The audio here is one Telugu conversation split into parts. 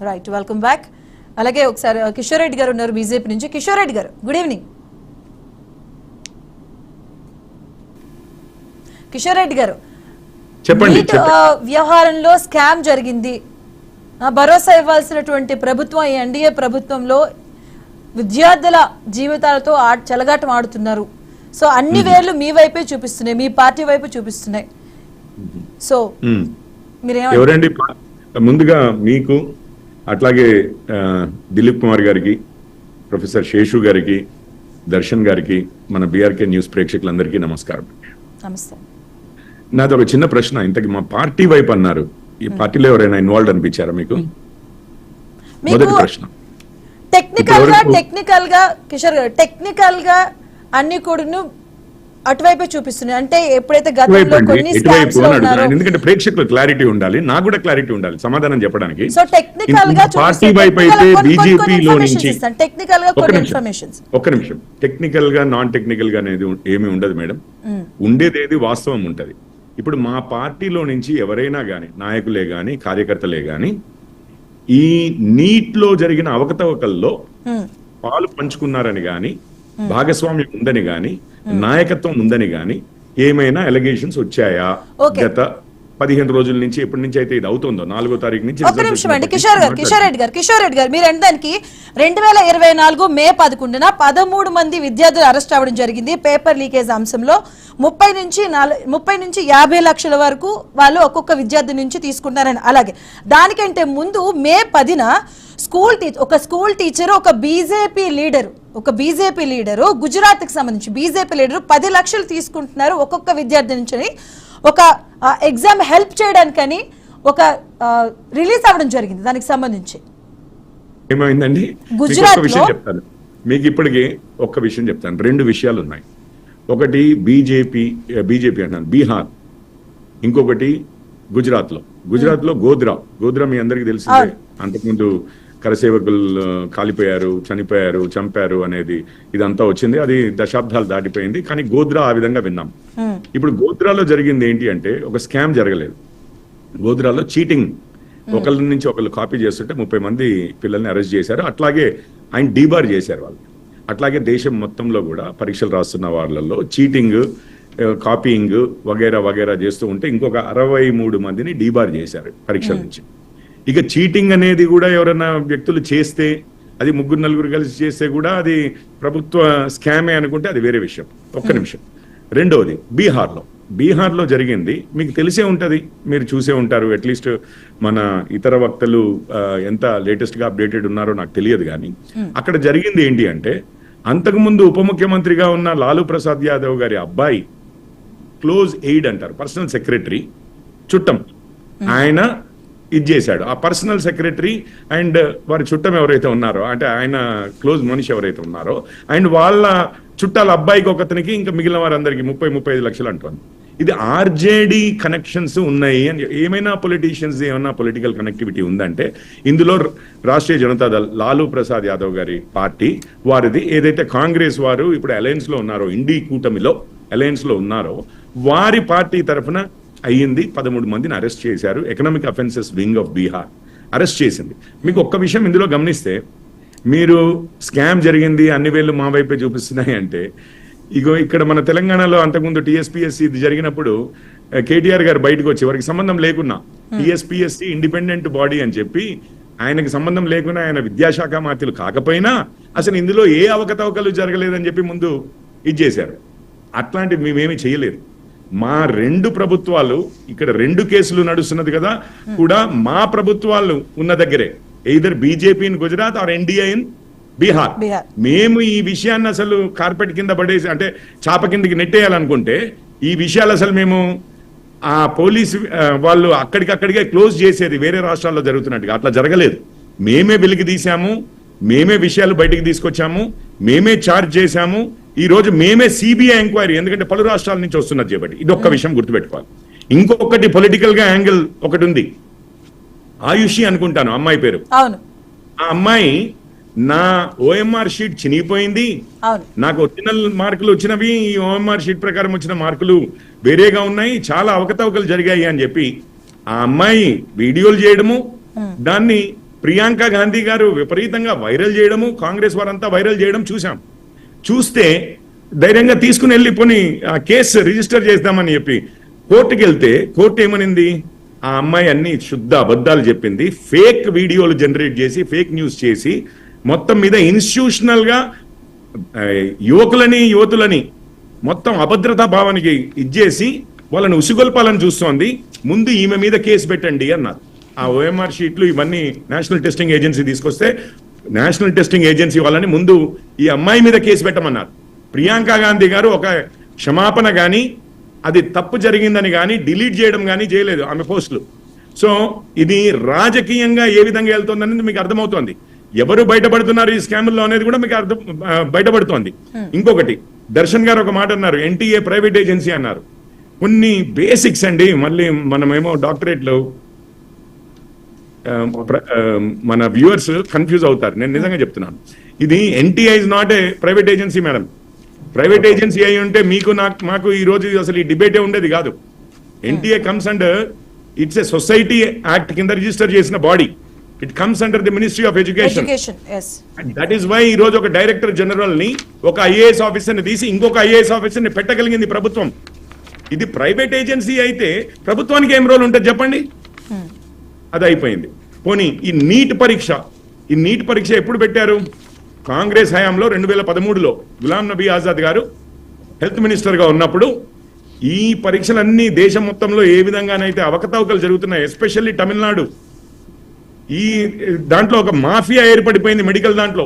రైట్ వెల్కమ్ బ్యాక్ అలాగే ఒకసారి కిషోర్ రెడ్డి గారు ఉన్నారు బీజేపీ నుంచి. కిషోర్ రెడ్డి గారు గుడ్ ఈవినింగ్ కిషోర్ రెడ్డి గారు చెప్పండి వ్యవహారంలో స్కామ్ జరిగింది. భరోసా ఇవ్వాల్సినటువంటి ప్రభుత్వం ఈ ఎన్డీఏ ప్రభుత్వంలో విద్యార్థుల జీవితాలతో చెలగాటం ఆడుతున్నారు. సో అన్ని వేర్లు మీ వైపే చూపిస్తున్నాయి మీ పార్టీ వైపు చూపిస్తున్నాయి. సో ప- ముందుగా మీకు అట్లాగే దిలీప్ కుమార్ గారికి ప్రొఫెసర్ శేషు గారికి దర్శన్ గారికి మన బీఆర్కే న్యూస్ ప్రేక్షకులందరికీ నమస్కారం. నమస్తే. నాది ఒక చిన్న ప్రశ్న. ఇంతకి మా పార్టీ వైపు అన్నారు. ఈ పార్టీలో ఎవరైనా ఇన్వాల్వ్ అనిపించారా మీకు? మొదటి ప్రశ్న. టెక్నికల్గా టెక్నికల్గా కిషోర్ గారు టెక్నికల్గా అన్ని కూడాను అటువైపే చూపిస్తున్నాయి. అంటే ఎప్పుడైతే గతంలో కొన్ని స్కామ్స్ ఎందుకంటే ప్రేక్షకులకు క్లారిటీ ఉండాలి. నాకు కూడా క్లారిటీ ఉండాలి. సమాధానం చెప్పడానికి. సో టెక్నికల్గా పార్టీ వైపు అయితే బీజేపీలో నుంచి టెక్నికల్గా ఒక్క కొన్ని ఇన్ఫర్మేషన్స్ ఒక్క నిమిషం. టెక్నికల్గా నాన్ టెక్నికల్గా అనేది ఏమీ ఉండదు మేడం. ఉండేది ఏది వాస్తవం ఉంటది. ఇప్పుడు మా పార్టీలో నుంచి ఎవరైనా గాని నాయకులే గాని కార్యకర్తలే గాని ఈ నీట్లో జరిగిన అవకతవకల్లో పాలు పంచుకున్నారని గాని భాగస్వామ్యం ఉందని గాని నాయకత్వం ఉందని గాని ఏమైనా ఎలిగేషన్స్ వచ్చాయా. గత పదిహేను రోజుల నుంచి ఎప్పటి నుంచి అయితే ఇది అవుతుందో? నాలుగో తారీఖు నుంచి result నిమిషం అండి. కిషోర్ గారు కిషోర్ రెడ్డి గారు కిషోర్ రెడ్డి గారు మీరు దానికి రెండు వేల ఇరవై నాలుగు మే పదకొండున పదమూడు మంది విద్యార్థులు అరెస్ట్ అవ్వడం జరిగింది. పేపర్ లీకేజ్ అంశంలో ముప్పై నుంచి ముప్పై నుంచి యాభై లక్షల వరకు వాళ్ళు ఒక్కొక్క విద్యార్థి నుంచి తీసుకున్నారని. అలాగే దానికంటే ముందు మే పదిన స్కూల్ ఒక స్కూల్ టీచర్ ఒక బీజేపీ లీడర్ ఒక బీజేపీ లీడరు గుజరాత్కి సంబంధించి బీజేపీ లీడరు పది లక్షలు తీసుకుంటున్నారు ఒక్కొక్క విద్యార్థి నుంచి ఒక ఎగ్జామ్ హెల్ప్ చేయడానికని ఒక రిలీజ్ అవ్వడం జరిగింది దానికి సంబంధించి. ఏమైందండి? గుజరాత్ విషయం చెప్తాను. మీకు ఇప్పటికి ఒక్క విషయం చెప్తాను. రెండు విషయాలు ఉన్నాయి. ఒకటి బీజేపీ బీజేపీ అంటాను బీహార్. ఇంకొకటి గుజరాత్లో గుజరాత్లో గోద్రా గోద్రా మీ అందరికీ తెలిసిందే. అంతకుముందు కరసేవకులు కాలిపోయారు చనిపోయారు చంపారు అనేది ఇదంతా వచ్చింది. అది దశాబ్దాలు దాటిపోయింది. కానీ గోద్రా ఆ విధంగా విన్నాం. ఇప్పుడు గోద్రాలో జరిగింది ఏంటి అంటే ఒక స్కామ్ జరగలేదు. గోద్రాలో చీటింగ్. ఒకళ్ళ నుంచి ఒకళ్ళు కాపీ చేస్తుంటే ముప్పై మంది పిల్లల్ని అరెస్ట్ చేశారు. అట్లాగే ఆయన డీబార్ చేశారు వాళ్ళు. అట్లాగే దేశం మొత్తంలో కూడా పరీక్షలు రాస్తున్న వాళ్ళల్లో చీటింగ్ కాపీయింగ్ వగైరా వగైరా చేస్తూ ఉంటే ఇంకొక అరవై మూడు మందిని డీబార్ చేశారు పరీక్షల నుంచి. ఇక చీటింగ్ అనేది కూడా ఎవరైనా వ్యక్తులు చేస్తే అది ముగ్గురు నలుగురు కలిసి చేస్తే కూడా అది ప్రభుత్వ స్కామే అనుకుంటే అది వేరే విషయం. ఒక్క నిమిషం. రెండవది బీహార్లో. బీహార్లో జరిగింది. మీకు తెలిసే ఉంటది. మీరు చూసే ఉంటారు. అట్లీస్ట్ మన ఇతర వక్తలు ఎంత లేటెస్ట్గా అప్డేటెడ్ ఉన్నారో నాకు తెలియదు కానీ అక్కడ జరిగింది ఏంటి అంటే అంతకుముందు ఉప ముఖ్యమంత్రిగా ఉన్న లాలూ ప్రసాద్ యాదవ్ గారి అబ్బాయి క్లోజ్ ఎయిడ్ అంటారు పర్సనల్ సెక్రటరీ చుట్టం. ఆయన ఇది చేశాడు. ఆ పర్సనల్ సెక్రటరీ అండ్ వారి చుట్టం ఎవరైతే ఉన్నారో అంటే ఆయన క్లోజ్ మనిషి ఎవరైతే ఉన్నారో అండ్ వాళ్ళ చుట్టాల అబ్బాయికి ఒకతనికి ఇంకా మిగిలిన వారందరికీ ముప్పై ముప్పై ఐదు లక్షలు అంటుంది ఇది ఆర్జేడి కనెక్షన్స్ ఉన్నాయి అని ఏమైనా పొలిటీషియన్స్ ఏమైనా పొలిటికల్ కనెక్టివిటీ ఉందంటే ఇందులో రాష్ట్రీయ జనతాదళ్ లాలూ ప్రసాద్ యాదవ్ గారి పార్టీ వారిది. ఏదైతే కాంగ్రెస్ వారు ఇప్పుడు అలయన్స్లో ఉన్నారో ఇండి కూటమిలో అలయన్స్లో ఉన్నారో వారి పార్టీ తరఫున అయ్యింది పదమూడు మందిని అరెస్ట్ చేశారు. Economic offences wing of Bihar arrest చేసింది. మీకు ఒక్క విషయం ఇందులో గమనిస్తే మీరు స్కామ్ జరిగింది అన్ని వేళ్ళు మా వైపే చూపిస్తున్నాయి అంటే ఇగో ఇక్కడ మన తెలంగాణలో అంతకుముందు టీఎస్పీఎస్సీ ఇది జరిగినప్పుడు కేటీఆర్ గారు బయటకు వచ్చి వారికి సంబంధం లేకున్నా టీఎస్పీఎస్సీ ఇండిపెండెంట్ బాడీ అని చెప్పి ఆయనకి సంబంధం లేకున్నా ఆయన విద్యాశాఖ మాత్రులు కాకపోయినా అసలు ఇందులో ఏ అవకతవకలు జరగలేదని చెప్పి ముందు ఇది చేశారు. అట్లాంటివి మేమేమి చేయలేదు. మా రెండు ప్రభుత్వాలు ఇక్కడ రెండు కేసులు నడుస్తున్నది కదా కూడా మా ప్రభుత్వాలు ఉన్న దగ్గరే. Either BJP in Gujarat or NDA in Bihar. మేము ఈ విషయాన్ని అసలు కార్పెట్ కింద పడేసి అంటే చాప కిందకి నెట్టేయాలనుకుంటే ఈ విషయాలు అసలు మేము ఆ పోలీసు వాళ్ళు అక్కడికక్కడికే క్లోజ్ చేసేది వేరే రాష్ట్రాల్లో జరుగుతున్నట్టుగా. అట్లా జరగలేదు. మేమే వెలికి తీసాము మేమే విషయాలు బయటికి తీసుకొచ్చాము మేమే చార్జ్ చేశాము ఈ రోజు మేమే సిబిఐ ఎంక్వైరీ ఎందుకంటే పలు రాష్ట్రాల నుంచి వస్తున్నది చేపట్టి. ఇది ఒక్క విషయం గుర్తుపెట్టుకోవాలి. ఇంకొకటి పొలిటికల్గా యాంగిల్ ఒకటి ఉంది. ఆయుషి అనుకుంటాను అమ్మాయి పేరు. ఆ అమ్మాయి నా ఓఎంఆర్ షీట్ చినిగిపోయింది. నాకు ఒరిజినల్ మార్కులు వచ్చినవి ఈ ఓఎంఆర్ షీట్ ప్రకారం వచ్చిన మార్కులు వేరేగా ఉన్నాయి చాలా అవకతవకలు జరిగాయి అని చెప్పి ఆ అమ్మాయి వీడియోలు చేయడము దాన్ని ప్రియాంక గాంధీ గారు విపరీతంగా వైరల్ చేయడము కాంగ్రెస్ వారంతా వైరల్ చేయడం చూసాం చూస్తే ధైర్యంగా తీసుకుని వెళ్ళి పోని ఆ కేసు రిజిస్టర్ చేద్దామని చెప్పి కోర్టుకి వెళ్తే కోర్టు ఏమనింది? ఆ అమ్మాయి అన్ని శుద్ధ అబద్ధాలు చెప్పింది ఫేక్ వీడియోలు జనరేట్ చేసి ఫేక్ న్యూస్ చేసి మొత్తం మీద ఇన్స్టిట్యూషనల్గా యువకులని యువతులని మొత్తం అభద్రతా భావానికి ఇచ్చేసి వాళ్ళని ఉసిగొల్పాలని చూస్తోంది. ముందు ఈమె మీద కేసు పెట్టండి అన్నారు. ఆ ఓఎంఆర్ షీట్లు ఇవన్నీ నేషనల్ టెస్టింగ్ ఏజెన్సీ తీసుకొస్తే నేషనల్ టెస్టింగ్ ఏజెన్సీ వాళ్ళని ముందు ఈ అమ్మాయి మీద కేసు పెట్టమన్నారు. ప్రియాంక గాంధీ గారు ఒక క్షమాపణ గాని అది తప్పు జరిగిందని గాని డిలీట్ చేయడం గాని చేయలేదు ఆమె పోస్టులు. సో ఇది రాజకీయంగా ఏ విధంగా వెళ్తుందనేది మీకు అర్థమవుతోంది. ఎవరు బయటపడుతున్నారు ఈ స్కామ్లో అనేది కూడా మీకు అర్థం బయటపడుతోంది. ఇంకొకటి దర్శన్ గారు ఒక మాట అన్నారు ఎన్టీఏ ప్రైవేట్ ఏజెన్సీ అన్నారు. కొన్ని బేసిక్స్ అండి మళ్ళీ మనమేమో డాక్టరేట్లు మన వ్యూవర్స్ కన్ఫ్యూజ్ అవుతారు. నేను నిజంగా చెప్తున్నాను. ఇది NTA is not a private agency madam private agency అయి ఉంటే మీకు నాకు మాకు ఈ రోజు అసలు ఈ డిబేటే ఉండేది కాదు. NTA comes under it's a society act కింద రిజిస్టర్ చేసిన body it comes under the ministry of education that is why ఈ రోజు ఒక డైరెక్టర్ జనరల్ని ఒక ఐఏఎస్ ఆఫీసర్ని తీసి ఇంకొక ఐఏఎస్ ఆఫీసర్ని పెట్టగలిగింది ప్రభుత్వం. ఇది ప్రైవేట్ ఏజెన్సీ అయితే ప్రభుత్వానికి ఏం రోల్ ఉంటుంది చెప్పండి? అది అయిపోయింది పోనీ ఈ నీట్ పరీక్ష ఈ నీట్ పరీక్ష ఎప్పుడు పెట్టారు? కాంగ్రెస్ హయాంలో రెండు వేల పదమూడులో గులాం నబీ ఆజాద్ గారు హెల్త్ మినిస్టర్గా ఉన్నప్పుడు ఈ పరీక్షలన్నీ దేశం మొత్తంలో ఏ విధంగానైతే అవకతవకలు జరుగుతున్నాయి ఎస్పెషల్లీ తమిళనాడు ఈ దాంట్లో ఒక మాఫియా ఏర్పడిపోయింది మెడికల్ దాంట్లో.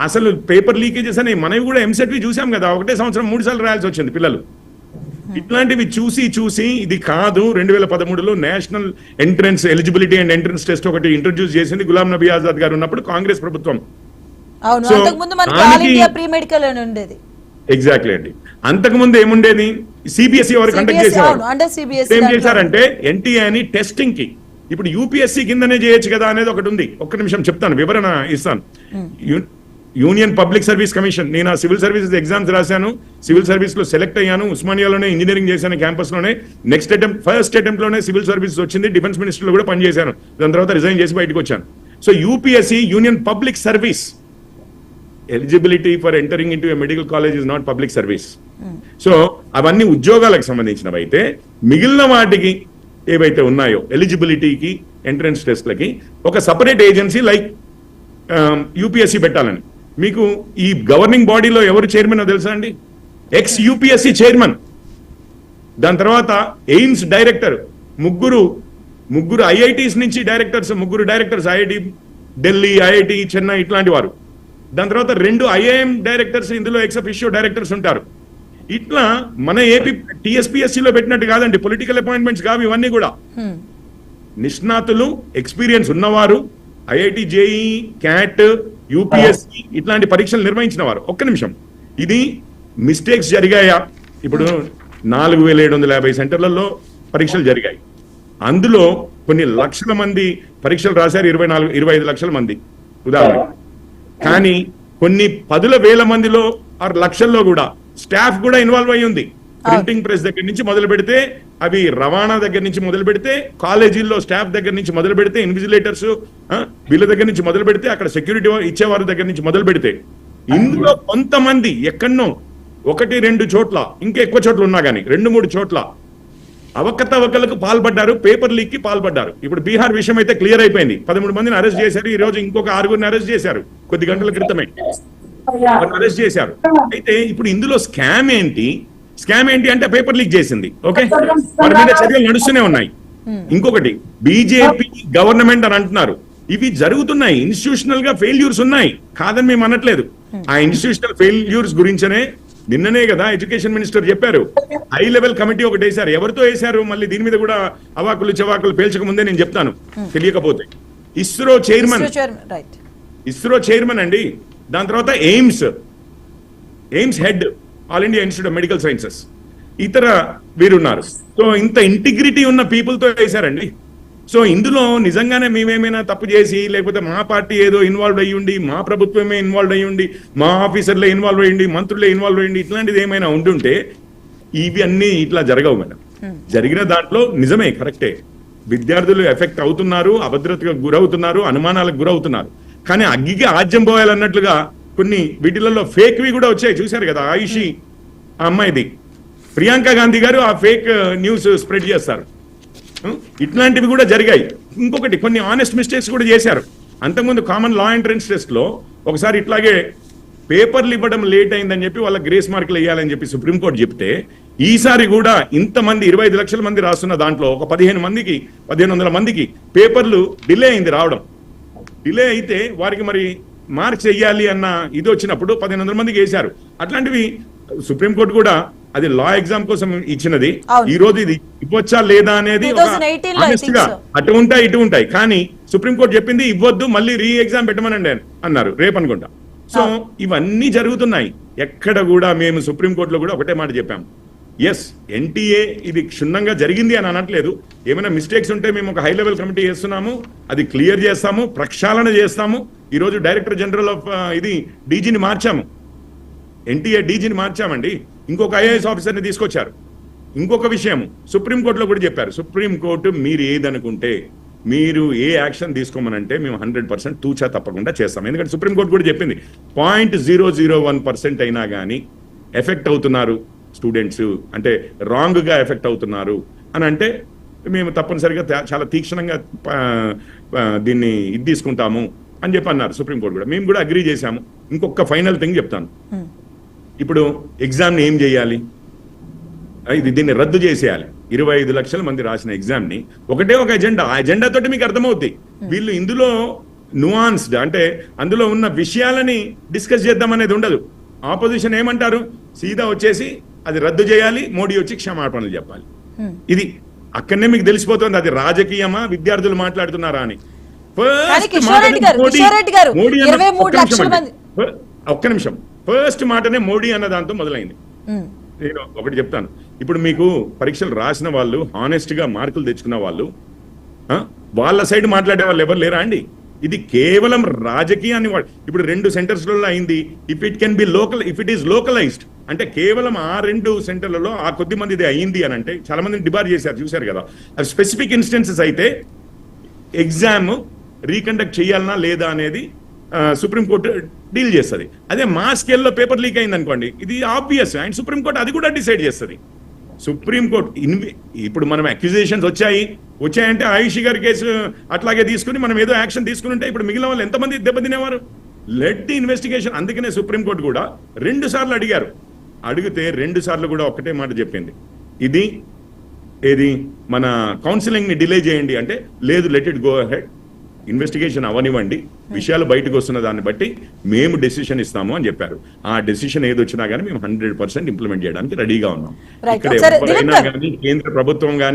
అసలు పేపర్ లీకేజెస్ అని మనవి కూడా ఎంసెట్వి చూసాం కదా ఒకటే సంవత్సరం మూడు సార్లు రాయాల్సి వచ్చింది పిల్లలు. ఇట్లాంటివి చూసి చూసి ఇది కాదు. రెండు వేల పదమూడులో national entrance eligibility and entrance test ఒకటి ఇంట్రడ్యూస్ చేసింది గులాం నబీ ఆజాద్ గారు ఉన్నప్పుడు కాంగ్రెస్ ప్రభుత్వం. ఎగ్జాక్ట్లీ అండి. అంతకుముందు ఏముండేది? సిబిఎస్ఈ వారు కండక్ట్ చేసేవారు. అవును, under CBSE ఏం. చేశారంటే ఎన్టీఏ అని టెస్టింగ్కి ఇప్పుడు యూపీఎస్సీ కిందనే చేయొచ్చు కదా అనేది ఒకటి ఉంది. ఒక్క నిమిషం చెప్తాను వివరణ ఇస్తాను. U- union public service commission. నేను ఆ సివిల్ సర్వీసెస్ ఎగ్జామ్స్ రాశాను. సివిల్ సర్వీస్లో సెలెక్ట్ అయ్యాను. ఉస్మానియాలోనే ఇంజనీరింగ్ చేశాను క్యాంపస్లోనే నెక్స్ట్ అటెంప్ట్ ఫస్ట్ అటెంప్ట్లోనే సివిల్ సర్వీసెస్ వచ్చింది. డిఫెన్స్ మినిస్టర్లో కూడా పనిచేశాను. దాని తర్వాత రిజైన్ చేసి బయటకు వచ్చాను. So UPSC union public service. Eligibility for entering into medical college is not public service. So అవన్నీ ఉద్యోగాలకు సంబంధించినవి అయితే మిగిలిన వాటికి ఏవైతే ఉన్నాయో ఎలిజిబిలిటీకి ఎంట్రన్స్ టెస్ట్లకి ఒక సపరేట్ ఏజెన్సీ లైక్ యూపీఎస్సీ పెట్టాలని. మీకు ఈ గవర్నింగ్ బాడీలో ఎవరు చైర్మన్ తెలుసా అండి? ఎక్స్ యూపీఎస్సీ చైర్మన్ దాని తర్వాత ఎయిమ్స్ డైరెక్టర్ ముగ్గురు ముగ్గురు ఐఐటీస్ నుంచి డైరెక్టర్స్ ముగ్గురు directors IIT Delhi IIT Chennai ఇట్లాంటి వారు. దాని తర్వాత రెండు ఐఐఎం డైరెక్టర్స్ ఇందులో ఎక్స్ అఫిషియో డైరెక్టర్స్ ఉంటారు. ఇట్లా మన ఏపీ TSPSC లో పెట్టినట్టు కాదండి పొలిటికల్ అపాయింట్మెంట్స్ కావు ఇవన్నీ కూడా. నిష్ణాతులు ఎక్స్పీరియన్స్ ఉన్నవారు ఐఐటి జేఈ క్యాట్ యూపీఎస్సి ఇట్లాంటి పరీక్షలు నిర్వహించిన వారు. ఒక్క నిమిషం. ఇది మిస్టేక్స్ జరిగాయా? ఇప్పుడు నాలుగు వేల ఏడు వందల యాభై సెంటర్లలో పరీక్షలు జరిగాయి. అందులో కొన్ని లక్షల మంది పరీక్షలు రాశారు ఇరవై నాలుగు ఇరవై ఐదు లక్షల మంది ఉదాహరణ కానీ కొన్ని పదుల వేల మందిలో ఆరు లక్షల్లో కూడా స్టాఫ్ కూడా ఇన్వాల్వ్ అయి ఉంది. ప్రింటింగ్ ప్రెస్ దగ్గర నుంచి మొదలు పెడితే అవి రవాణా దగ్గర నుంచి మొదలు పెడితే కాలేజీల్లో స్టాఫ్ దగ్గర నుంచి మొదలు పెడితే ఇన్విజిలేటర్స్ వీళ్ళ దగ్గర నుంచి మొదలు పెడితే అక్కడ సెక్యూరిటీ ఇచ్చేవారి దగ్గర నుంచి మొదలు పెడితే ఇందులో కొంతమంది ఎక్కడనో ఒకటి రెండు చోట్ల ఇంకా ఎక్కువ చోట్ల ఉన్నా కానీ రెండు మూడు చోట్ల అవకతవకలకు పాల్పడ్డారు పేపర్ లీక్కి పాల్పడ్డారు. ఇప్పుడు బీహార్ విషయం అయితే క్లియర్ అయిపోయింది. పదమూడు మందిని అరెస్ట్ చేశారు ఈ రోజు ఇంకొక ఆరుగురిని అరెస్ట్ చేశారు కొద్ది గంటల క్రితమే. అరెస్ట్ చేశారు. అయితే ఇప్పుడు ఇందులో స్కామ్ ఏంటి? స్కామ్ ఏంటి అంటే పేపర్ లీక్ చేసింది ఓకే? వారి మీద చర్యలు నడుస్తూనే ఉన్నాయి. ఇంకొకటి బీజేపీ గవర్నమెంట్ అని అంటున్నారు. ఇవి జరుగుతున్నాయి ఇన్స్టిట్యూషనల్గా ఫెయిల్యూర్స్ ఉన్నాయి. కాదని మేము అనట్లేదు. ఆ ఇన్స్టిట్యూషనల్ ఫెయిల్యూర్స్ గురించనే నిన్ననే కదా ఎడ్యుకేషన్ మినిస్టర్ చెప్పారు. హై లెవెల్ కమిటీ ఒకటి వేశారు. ఎవరితో వేశారు? మళ్ళీ దీని మీద కూడా అవాకులు చవాకులు పేల్చక ముందే నేను చెప్తాను. తెలియకపోతే. ISRO chairman right ISRO chairman అండి. దాని తర్వాత AIIMS AIIMS head all India institute of medical sciences ఇతర వీరున్నారు. సో ఇంత ఇంటిగ్రిటీ ఉన్న people తో వేశారండి. సో ఇందులో నిజంగానే మేమేమైనా తప్పు చేసి లేకపోతే మా పార్టీ ఏదో ఇన్వాల్వ్ అయ్యి ఉండి మా ప్రభుత్వమే ఇన్వాల్వ్ అయ్యి ఉండి మా ఆఫీసర్లే ఇన్వాల్వ్ అయ్యిండి మంత్రులే ఇన్వాల్వ్ అయ్యిండి ఇట్లాంటిది ఏమైనా ఉంటుంటే ఇవి అన్ని ఇట్లా జరగవు మేడం. జరిగిన దాంట్లో నిజమే కరెక్టే. విద్యార్థులు ఎఫెక్ట్ అవుతున్నారు అభద్రతకు గురవుతున్నారు అనుమానాలకు గురవుతున్నారు. కానీ అగ్గికి ఆజ్యం పోయాలన్నట్లుగా కొన్ని వీటిలలో ఫేక్వి కూడా వచ్చాయి. చూశారు కదా ఆయుషి ఆ అమ్మాయిది. ప్రియాంక గాంధీ గారు ఆ ఫేక్ న్యూస్ స్ప్రెడ్ చేస్తారు. ఇట్లాంటివి కూడా జరిగాయి. ఇంకొకటి కొన్ని ఆనెస్ట్ మిస్టేక్స్ కూడా చేశారు. అంతకుముందు కామన్ లా ఎంట్రన్స్ టెస్ట్లో ఒకసారి ఇట్లాగే పేపర్లు ఇవ్వడం లేట్ అయిందని చెప్పి వాళ్ళ గ్రేస్ మార్కులు వేయాలని చెప్పి సుప్రీంకోర్టు చెప్తే ఈసారి కూడా ఇంతమంది ఇరవై ఐదు లక్షల మంది రాస్తున్న దాంట్లో ఒక పదిహేను మందికి పదిహేను వందల మందికి పేపర్లు డిలే అయింది రావడం. డిలే అయితే వారికి మరి మార్క్స్ వెయ్యాలి అన్న ఇది వచ్చినప్పుడు పదిహేను వందల మందికి వేశారు అట్లాంటివి సుప్రీంకోర్టు కూడా అది లా ఎగ్జామ్ కోసం ఇచ్చినది. ఈ రోజు ఇది ఇవ్వచ్చా లేదా అనేది ఒక 2018 లో I honest think గా so. అటు ఉంటాయి ఇటు ఉంటాయి. కానీ సుప్రీంకోర్టు చెప్పింది ఇవ్వద్దు మళ్ళీ రీ ఎగ్జామ్ పెట్టమనండి అని అన్నారు. రేపు అనుకుంటా. సో ఇవన్నీ జరుగుతున్నాయి. ఎక్కడ కూడా మేము సుప్రీంకోర్టులో కూడా ఒకటే మాట చెప్పాము ఎస్ ఎన్టీఏ ఇది క్షుణ్ణంగా జరిగింది అని అనట్లేదు. ఏమైనా మిస్టేక్స్ ఉంటే మేము ఒక హై లెవెల్ కమిటీ చేస్తున్నాము. అది క్లియర్ చేస్తాము ప్రక్షాళన చేస్తాము. ఈరోజు డైరెక్టర్ జనరల్ ఆఫ్ ఇది డీజీని మార్చాము. ఎన్టీఏ డీజీని మార్చామండి. ఇంకొక ఐఏఎస్ ఆఫీసర్ని తీసుకొచ్చారు. ఇంకొక విషయం సుప్రీంకోర్టులో కూడా చెప్పారు. సుప్రీంకోర్టు మీరు ఏదనుకుంటే మీరు ఏ యాక్షన్ తీసుకోమనంటే మేము హండ్రెడ్ పర్సెంట్ తూచా తప్పకుండా చేస్తాం. ఎందుకంటే సుప్రీంకోర్టు కూడా చెప్పింది point zero zero one percent అయినా కానీ ఎఫెక్ట్ అవుతున్నారు స్టూడెంట్స్. అంటే రాంగ్గా ఎఫెక్ట్ అవుతున్నారు అని అంటే మేము తప్పనిసరిగా చాలా తీక్షణంగా దీన్ని ఇది తీసుకుంటాము. అని చెప్పి అన్నారు సుప్రీంకోర్టు కూడా. మేము కూడా అగ్రీ చేశాము. ఇంకొక ఫైనల్ థింగ్ చెప్తాను. ఇప్పుడు ఎగ్జామ్ని ఏం చేయాలి? ఇది దీన్ని రద్దు చేసేయాలి. ఇరవై ఐదు లక్షల మంది రాసిన ఎగ్జామ్ని ఒకటే ఒక ఎజెండా ఆ ఎజెండా తోటి మీకు అర్థమవుద్ది. వీళ్ళు ఇందులో నువాన్స్డ్ అంటే అందులో ఉన్న విషయాలని డిస్కస్ చేద్దాం అనేది ఉండదు. ఆపోజిషన్ ఏమంటారు? సీదా వచ్చేసి అది రద్దు చేయాలి మోడీ వచ్చి క్షమాపణలు చెప్పాలి. ఇది అక్కడనే మీకు తెలిసిపోతుంది. అది రాజకీయమా? విద్యార్థులు మాట్లాడుతున్నారా అని. కానీ కిషోర్ మాటనే రెడ్డి గారు, మోడీ- కిషోర్ రెడ్డి గారు, మోడీ అన్న- 23 ఒక్క నిమిషం లక్షల అండి. మంది- ఫ- ఒక్క నిమిషం. ఫస్ట్ మాటనే మోడీ అన్న దాంతో మొదలైంది. నేను ఒకటి చెప్తాను. ఇప్పుడు మీకు పరీక్షలు రాసిన వాళ్ళు హానెస్ట్గా మార్కులు తెచ్చుకున్న వాళ్ళు వాళ్ళ సైడ్ మాట్లాడే వాళ్ళు ఎవరు లేరా అండి? ఇది కేవలం రాజకీయాన్ని వాడు ఇప్పుడు రెండు సెంటర్స్లలో అయింది. If it can be local if it is localised అంటే కేవలం ఆ రెండు సెంటర్లలో ఆ కొద్ది మంది ఇది అయింది అని అంటే చాలా మందిని డిబార్ చేశారు చూశారు కదా. స్పెసిఫిక్ ఇన్స్టెన్సెస్ అయితే ఎగ్జామ్ రీకండక్ట్ చేయాలనా లేదా అనేది సుప్రీంకోర్టు డీల్ చేస్తుంది. అదే మా స్కేల్లో పేపర్ లీక్ అయింది అనుకోండి ఇది ఆబ్వియస్ అండ్ సుప్రీంకోర్టు అది కూడా డిసైడ్ చేస్తుంది. సుప్రీంకోర్టు ఇన్వి ఇప్పుడు మనం అక్యుజేషన్స్ వచ్చాయి వచ్చాయంటే ఆయుషి గారి కేసు అట్లాగే తీసుకుని మనం ఏదో యాక్షన్ తీసుకుని ఉంటే ఇప్పుడు మిగిలిన వాళ్ళు ఎంతమంది దెబ్బతినేవారు? లెట్ ది ఇన్వెస్టిగేషన్ అందుకనే సుప్రీంకోర్టు కూడా రెండు సార్లు అడిగారు. అడిగితే రెండు సార్లు కూడా ఒకటే మాట చెప్పింది. ఇది ఏది మన కౌన్సిలింగ్ని డిలే చేయండి అంటే లేదు let it go ahead investigation అవనివ్వండి విషయాలు బయటకు వస్తున్న దాన్ని బట్టి మేము డెసిషన్ ఇస్తాము అని చెప్పారు ఆ డెసిషన్ ఏది వచ్చినా కానీ మేము హండ్రెడ్ పర్సెంట్ ఇంప్లిమెంట్ చేయడానికి రెడీగా ఉన్నాం. ఇక్కడ ఎవరైనా. కానీ కేంద్ర ప్రభుత్వం కానీ